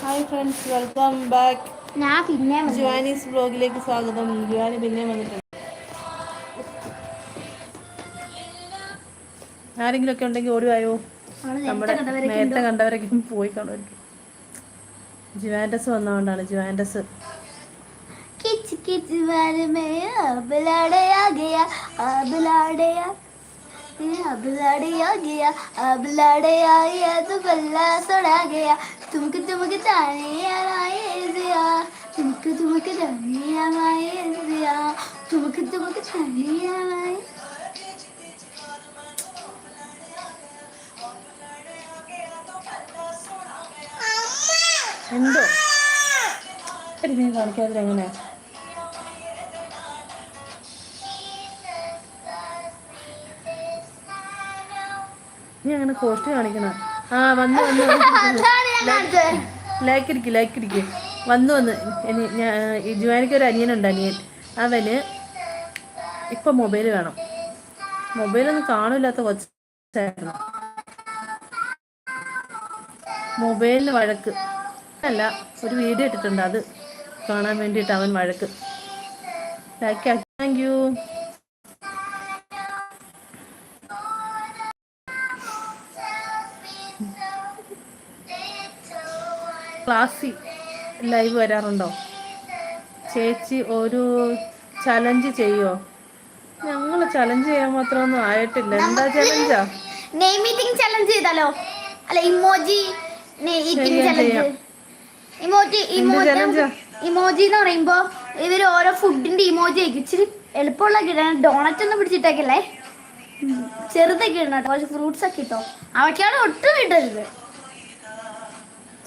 Hi friends welcome back ഞാൻ പിന്നെ ജുവാനീസ് ബ്ലോഗിലേക്ക് സ്വാഗതം. ജുവാനി പിന്നെ വന്നിട്ടുണ്ട്. ആരെങ്കിലും ഒക്കെ ഉണ്ടെങ്കിൽ ഓടിവായോ? നമ്മുടെ നേരത്തെ കണ്ടവരൊക്കെ പോയി കാണുമായിരിക്കും. ജുവാൻഡസ് വന്നതുകൊണ്ടാണ് ജുവാൻഡസ് കിച്ച് കിച്ച് വരമേ അബിലാടയാ ഗയാ അബിലാടയാ आ गया अब लड़े आ अब लड़े आ गया अब लड़े आया तो बल्ला सड़ा गया तुमको तुमको ताने आए दिया तुमको तुमको ताने आए दिया तुमको तुमको ताने आए എന്തോ എടി നീ നീ അങ്ങനെ കോസ്റ്റ് കാണിക്കണ. ആ വന്ന് വന്ന് അതാണ് ഞാൻ കാണിച്ചത്. ലൈക്ക് ഇടിക്ക് ലൈക്ക് ഇടിക്ക് വന്നു വന്ന് ജുവാനിക്ക് ഒരു അനിയനുണ്ട് അനിയൻ. അവന് ഇപ്പം മൊബൈൽ വേണം. മൊബൈലൊന്നും കാണില്ലാത്ത കൊച്ചായിരുന്നു. മൊബൈലിന് വഴക്ക്. അല്ല ഒരു വീഡിയോ ഇട്ടിട്ടുണ്ട്. അത് കാണാൻ വേണ്ടിയിട്ട് അവൻ വഴക്ക്. ലൈക്ക് താങ്ക് യു ക്ലാസ്സിൽ ലൈവ് വരാറുണ്ടോ? ചേച്ചി ഒരു ചലഞ്ച് ചെയ്യോ ഞങ്ങൾ ചലഞ്ച് ചെയ്യാൻ മാത്രമൊന്നും ആയിട്ടില്ല. എന്താ ചലഞ്ചാ നെയ്മീറ്റിംഗ് ചലഞ്ച് ചെയ്താലോ? അല്ല ഇമോജി ചലഞ്ച് ഇമോജി ഇമോജി എന്ന് പറയുമ്പോ ഇവർ ഓരോ ഫുഡിന്റെ ഇമോജി ആയിരിക്കും. ഇച്ചിരി എളുപ്പമുള്ള ഇടണം ഡോണറ്റ് ഒന്നും പിടിച്ചിട്ടേക്കല്ലേ. ചെറുതൊക്കെ ഇടണം കുറച്ച് ഫ്രൂട്ട്സ് ഒക്കെ ഇട്ടോ. അവയ്ക്കാണ് ഒട്ടും ഇടരുത്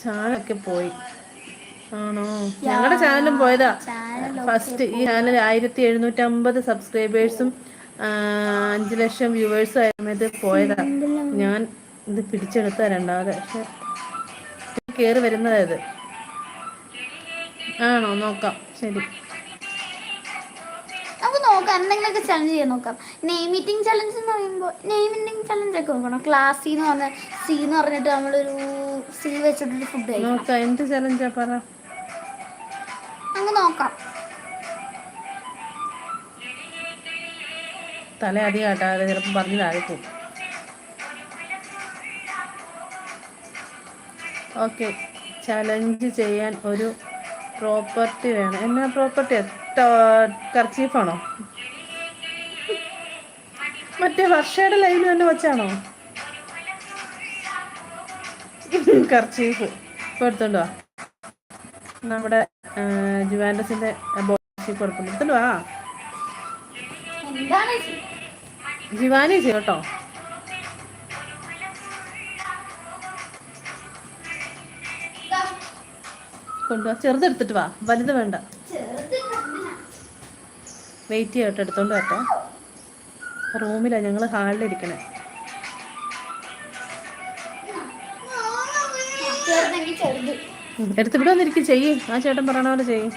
ചാനലൊക്കെ പോയി. ആണോ? ഞങ്ങളുടെ ചാനലും പോയതാ. ഫസ്റ്റ് ഈ ചാനൽ ആയിരത്തി എഴുന്നൂറ്റി അമ്പത് സബ്സ്ക്രൈബേഴ്സും അഞ്ച് ലക്ഷം വ്യൂവേഴ്സും ആയ സമയത്ത് പോയതാ. ഞാൻ ഇത് പിടിച്ചെടുത്ത രണ്ടാമത്. പക്ഷെ കയറി വരുന്നതായത് ആണോ? നോക്കാം. ശരി. നോക്കാം എന്തെങ്കിലുമൊക്കെ ചലഞ്ച് ചെയ്യാൻ നോക്കാം. നെയിം മീറ്റിംഗ് ചലഞ്ച് എന്ന് പറയുമ്പോൾ നെയിം മീറ്റിംഗ് ചലഞ്ച് ഒക്കെ നോക്കണം. ക്ലാസ്സിൽ എന്ന് പറഞ്ഞ സി എന്ന് പറഞ്ഞിട്ട് നമ്മളൊരു സി വെച്ചിട്ടൊരു ഫുഡ് എന്ത് ചലഞ്ചാ പറ. നമുക്ക് നോക്കാം. തല അധികം കാട്ടാതെ ചിലപ്പോൾ പറഞ്ഞു താഴെ പോകും. ഓക്കെ ചലഞ്ച് ചെയ്യാൻ ഒരു പ്രോപ്പർട്ടി വേണം. എന്നാ പ്രോപ്പർട്ടി കർച്ചീഫാണോ മറ്റേ വർഷയുടെ ലൈൻ തന്നെ വെച്ചാണോ? കർച്ചീഫ് ഇപ്പോൾ എടുത്തോണ്ട് വാ. നമ്മുടെ ജുവാൻഡസിന്റെ എടുത്തോണ്ട് എടുത്തോണ്ട് വാ. ജിവാനി ചെയ്യും കൊണ്ടുവാ. ചെറുതെടുത്തിട്ട് വാ. വലുത് വേണ്ട. വെയിറ്റ് ചെയ്യട്ടെ എടുത്തോണ്ട് വരട്ടെ. റൂമിലാണ് ഞങ്ങൾ ഹാളിലിരിക്കണേ എടുത്ത് ഇവിടെ വന്നിരിക്കും ചെയ്യ്. ആ ചേട്ടൻ പറയണ പോലെ ചെയ്യ്.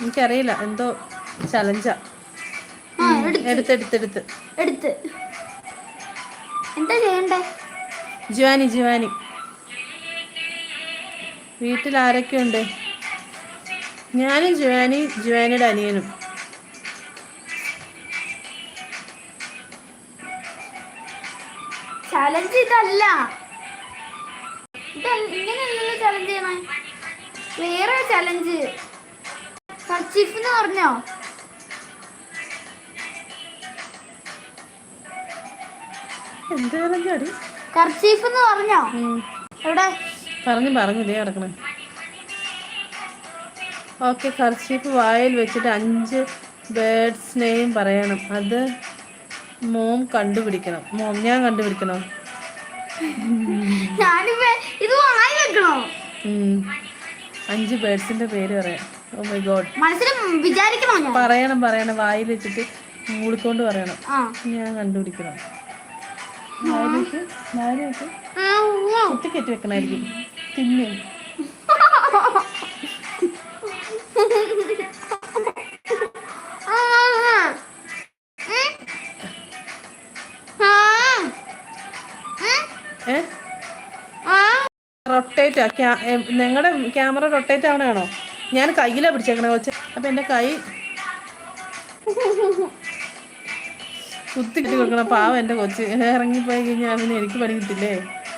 എനിക്കറിയില്ല എന്തോ ചലഞ്ചാ എടുത്ത്. എടുത്ത്. എന്താ ചെയ്യണ്ടേ? ജുവാനി ജുവാനി. വീട്ടിൽ ആരൊക്കെയുണ്ട്? ഞാനും ജുവാനി ജുവാനിയുടെ അനിയനും. ചലഞ്ച് ഇതല്ല. ഇത് ഇങ്ങനെയല്ലല്ലോ ചലഞ്ച് ചെയ്യണേ. വേറെ ചലഞ്ച് കർച്ചീഫ് എന്ന് പറഞ്ഞോ? എന്ത് ചലഞ്ചാടി കർച്ചീഫ് എന്ന് പറഞ്ഞോ? എവിടെ? പറഞ്ഞു പറഞ്ഞു ഇതേ കിടക്കണേ. ഓക്കെ കർച്ചീഫ് വായിൽ വെച്ചിട്ട് അഞ്ച് ബേർഡ്സ് നെയിം പറയണം. അത് മോം കണ്ടുപിടിക്കണം. മോം ഞാൻ കണ്ടുപിടിക്കണം? ഇത് വായി വെക്കണോ. അഞ്ച് ബേർഡ്സിന്റെ പേര് പറയാം. ഓ മൈ ഗോഡ് മനസ്സിൽ വിചാരിക്കണോ പറയണം പറയണം. വായിൽ വെച്ചിട്ട് മൂളിക്കൊണ്ട് പറയണം. ഞാൻ കണ്ടുപിടിക്കണം. വായിൽ വെച്ച് വായിൽ വെച്ച് ആ, ഉവ്വ. കുത്തിക്കെട്ടി വെക്കണായിരിക്കും. തിന്നും. റൊട്ടേറ്റാ നിങ്ങളുടെ ക്യാമറ റൊട്ടേറ്റ് ആവണയാണോ ഞാൻ കയ്യിലാണ് പിടിച്ചേക്കണേ കൊച്ചെ. അപ്പം എന്റെ കൈ കുത്തി കെട്ടി കൊടുക്കണം. പാവം എന്റെ കൊച്ച്. ഇറങ്ങിപ്പോയി കഴിഞ്ഞാൽ പിന്നെ എനിക്ക് പണി കിട്ടില്ലേ?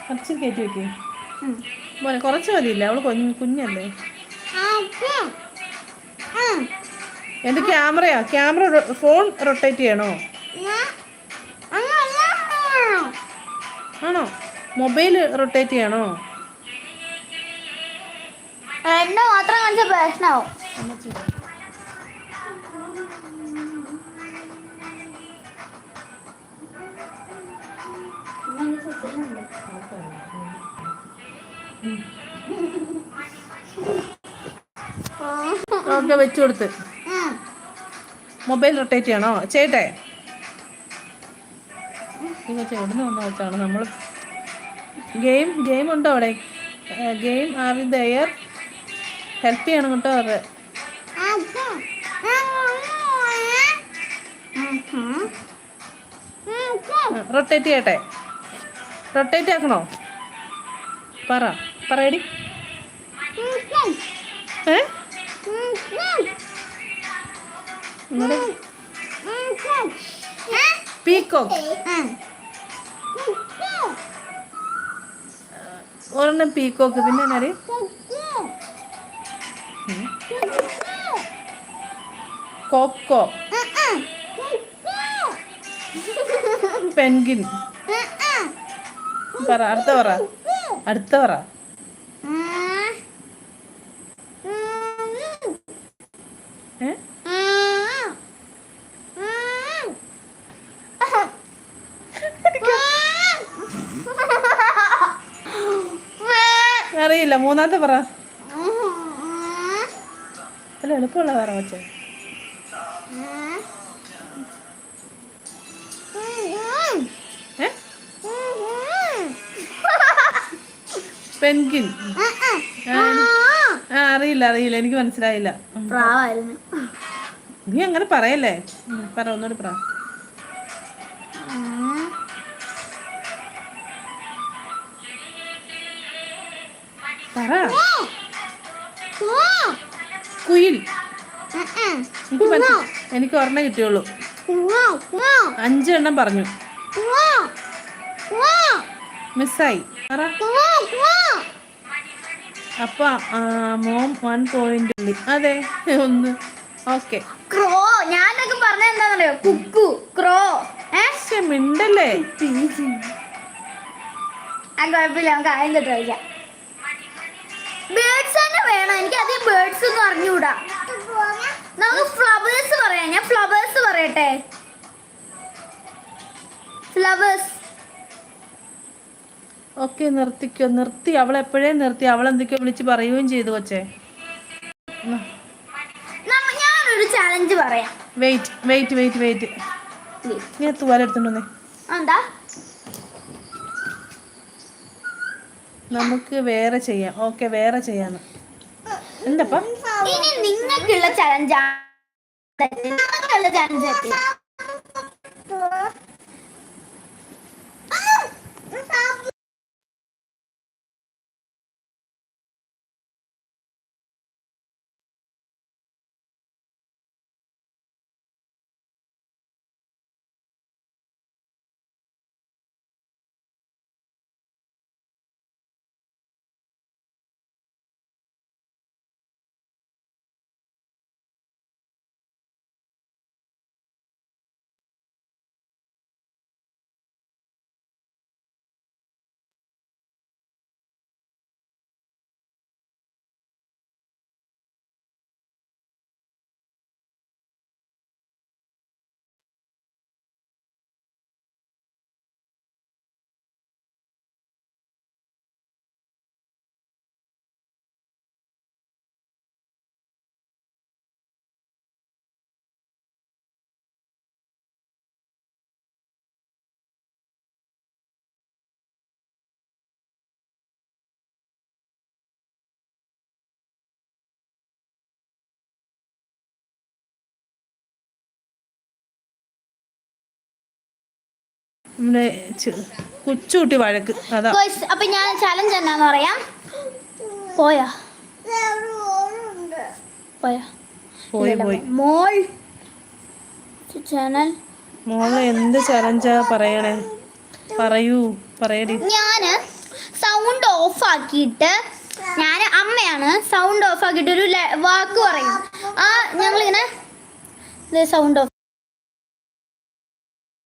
കുറച്ച് കയറ്റി വെക്കേ. മോനെ കുറച്ച് മതിയില്ല? അവൾ കുഞ്ഞ് കുഞ്ഞല്ലേ? എന്റെ ക്യാമറയാ? ക്യാമറ ഫോൺ റൊട്ടേറ്റ് ചെയ്യണോ? ആണോ? മൊബൈൽ റൊട്ടേറ്റ് ചെയ്യണോ? എന്നെ മാത്രം കാണിച്ച പ്രശ്നമാവും ഓക്കെ വെച്ചു കൊടുത്ത്. മൊബൈൽ റൊട്ടേറ്റ് ചെയ്യണോ? ചെയ്യട്ടെ. ചേട്ടന് വന്ന വെച്ചാണ് നമ്മൾ ഗെയിം ഗെയിം ഉണ്ടോ അവിടെ ഗെയിം ആർ ദയർ? ഹെൽപ്പ് ചെയ്യണം കേട്ടോ അവരെ റൊട്ടേറ്റ് ചെയ്യട്ടെ. റൊട്ടേറ്റ് ആക്കണോ? പറ പറയടി ഏ? പീക്കോക്ക് ഒരെണ്ണം പീക്കോക്ക് പിന്നെ എന്നാൽ കോക്കോ. പെൻഗിൻ. പറ അടുത്ത പറ. അടുത്ത പറ. അറിയില്ല മൂന്നാമത്തെ പറ. അല്ല എളുപ്പമുള്ള പറ വച്ചേ പെൻഗിൻ ആ അറിയില്ല അറിയില്ല. എനിക്ക് മനസ്സിലായില്ല. നീ അങ്ങനെ പറയല്ലേ? പറ ഒന്നോട് പറ. പറ. കുയിൽ. എനിക്ക് ഒരെണ്ണം കിട്ടിയുള്ളൂ. അഞ്ചെണ്ണം പറഞ്ഞു. മിസ്സായി. പറ. അപ്പൊ മോം വൺ പോയിന്റ് അതെ ഒന്ന്. ഓക്കെ. ക്രോ ഞാനൊക്കെ പറഞ്ഞ എന്താണെന്നറിയോ? Cuckoo crow. മിണ്ടല്ലേ? ആ കുഴപ്പമില്ല നമുക്ക് ബേർഡ്സ് തന്നെ വേണം. എനിക്ക് അധികം ബേർഡ്സ് ഒന്നും അറിഞ്ഞുകൂടാ നമുക്ക് ഫ്ലവേഴ്സ് പറയാം. ഞാൻ ഫ്ലവേഴ്സ് പറയട്ടെ? ഫ്ലവേഴ്സ് ഓക്കെ നിർത്തിക്കോ നിർത്തി അവൾ എപ്പോഴേ നിർത്തി അവൾ എന്തൊക്കെയോ വിളിച്ച് പറയുകയും ചെയ്തു കൊച്ചേ ഞാനൊരു ചാലഞ്ച് പറയാം വെയിറ്റ് വെയിറ്റ് വെയിറ്റ് വെയിറ്റ് ഞാൻ തുവാല എടുത്തോണ്ടേ എന്താ നമുക്ക് വേറെ ചെയ്യാം ഓക്കെ വേറെ ചെയ്യാന്ന് എന്തപ്പാ ഇനി നിങ്ങൾക്കുള്ള ചലഞ്ച് നിങ്ങൾക്കുള്ള ചലഞ്ച് നമ്മുടെ കൊച്ചുകുട്ടി വഴക്ക്. അതാ. അപ്പൊ ഞാൻ ചലഞ്ച് എന്നാന്ന് പറയാം? പോയാ? പോയാ? പോയി പോയി. മോൾ ചാനൽ മോൾ എന്ത് ചലഞ്ചാ പറയണേ? പറയൂ പറയടി. ഞാൻ സൗണ്ട് ഓഫ് ആക്കിയിട്ട് ഞാൻ അമ്മയാണ് സൗണ്ട് ഓഫ് ആക്കിയിട്ട് ഒരു വാക്ക് പറയും. ആ ഞങ്ങളിങ്ങനെ സൗണ്ട് ഓഫ്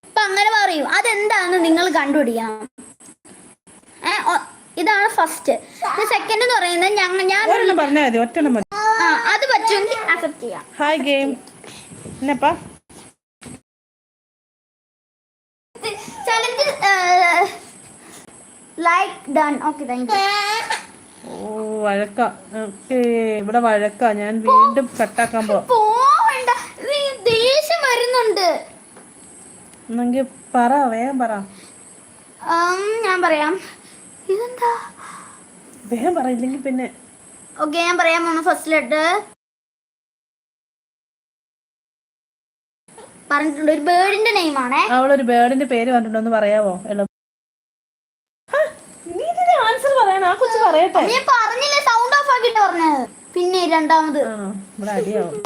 അപ്പൊ അങ്ങനെ പറയും അതെന്താണെന്ന് നിങ്ങൾ കണ്ടുപിടിക്കണം. ഇതാണ് ഫസ്റ്റ് സെക്കൻഡ് എന്ന് പറയുന്നത് ഞങ്ങൾ ഞാൻ അത് പറ്റുമെങ്കിൽ അക്സെപ്റ്റ് ചെയ്യാം. Hi game എന്നപ്പാ challenge like done okay thank you oh വഴക്ക. Okay ഇവിടെ വഴക്ക. ഞാൻ വീണ്ടും കട്ടാക്കാൻ പോവാ. പോവണ്ട. ദേഷ്യം വരുന്നുണ്ട്. എന്നെങ്കിൽ പറ വേഗം പറ. ഞാൻ പറയാം. ഇതെന്താ? വേഗം പറ ഇല്ലെങ്കിൽ പിന്നെ. ഓക്കെ ഞാൻ പറയാം പോണ ഫസ്റ്റ് ലെറ്റർ പറഞ്ഞിട്ടുണ്ട്. ഒരു ബേർഡിന്റെ നെയിം ആണേ. അവളൊരു ബേർഡിന്റെ പേര് പറഞ്ഞിട്ടുണ്ടോ. ഒന്ന് പറയാവോ? നീ ഇതിന്റെ ആൻസർ പറയണം. ആ കൊച്ചു പറയട്ടെ. ഞാൻ പറഞ്ഞില്ല? സൗണ്ട് ഓഫ് ആക്കിട്ട് പറഞ്ഞത്. പിന്നെ രണ്ടാമത്. ഇവിടെ അടിയാവും.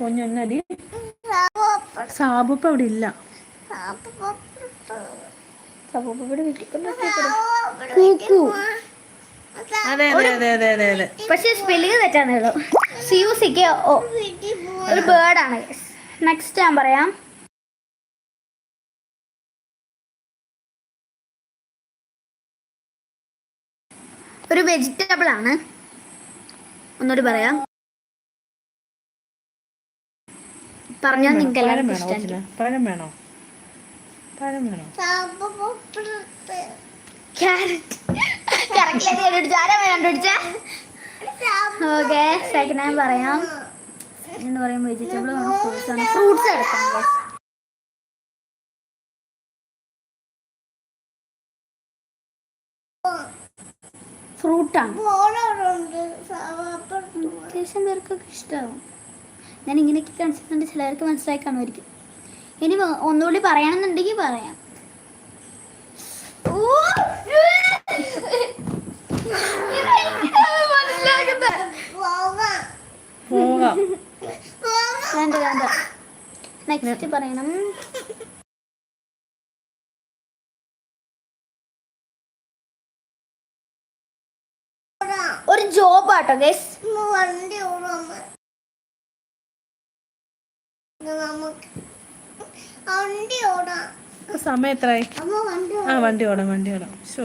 പൊന്നു അടി സാബുപ്പ ഇവിടെ ഇല്ല. അതെ അതെ അതെ അതെ അതെ അതെ. പക്ഷെ സ്പെല്ലിങ് ഉള്ളൂ C U C K O ഒരു ബേർഡാണ് നെക്സ്റ്റ് ഞാൻ പറയാം. ഒരു വെജിറ്റബിൾ ആണ്. ഒന്നുകൂടി പറയാം. പറഞ്ഞാൽ നിങ്ങൾക്ക് എല്ലാവരും? പഴം വേണോ? പഴം വേണോ? ഓക്കെ സെക്കൻഡ് ഞാൻ പറയാം. എന്ന് പറയുമ്പോൾ വെജിറ്റബിൾ ഫ്രൂട്ട്സ് ആണ് ഫ്രൂട്ട്സ് എടുക്കാം. ഫ്രൂട്ടാണ് അത്യാവശ്യം പേർക്കൊക്കെ ഇഷ്ടമാവും ഞാൻ ഇങ്ങനെയൊക്കെ കാണിച്ചിട്ടുണ്ട് ചിലർക്ക് മനസ്സിലായി കാണുമായിരിക്കും. ഇനി ഒന്നുകൂടി പറയണമെന്നുണ്ടെങ്കിൽ പറയാം. ഓ! മനസ്സിലാക്കുന്നത്. പോകാം. വേണ്ട വേണ്ട. നെക്സ്റ്റ് പറയണം. ഒരു ജോബ് ആട്ടോ ഗൈസ് ഇപ്പൊ സമയം എത്രയായി ആ വണ്ടി ഓടാം വണ്ടി ഓടാം. ഷോ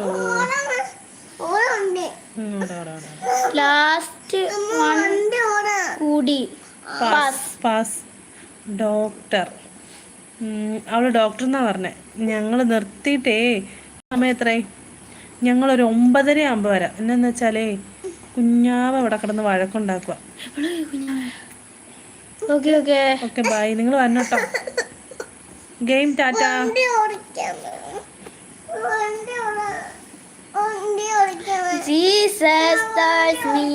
ലാസ്റ്റ് കൂടി. Pass pass. ഡോക്ടർ. അവൾ ഡോക്ടർ എന്നാ പറഞ്ഞേ? ഞങ്ങൾ നിർത്തിയിട്ടേ. സമയം എത്രയായി ഞങ്ങളൊരു ഒമ്പതര ആകുമ്പോൾ വരാം. എന്നാന്ന് വെച്ചാലേ കുഞ്ഞാവ് അവിടെ കിടന്ന് വഴക്കുണ്ടാക്കുക ഓക്കെ ഓക്കെ. Okay bye. നിങ്ങൾ വന്നോട്ടോ ഗെയിം ടാറ്റ ജീസസ് me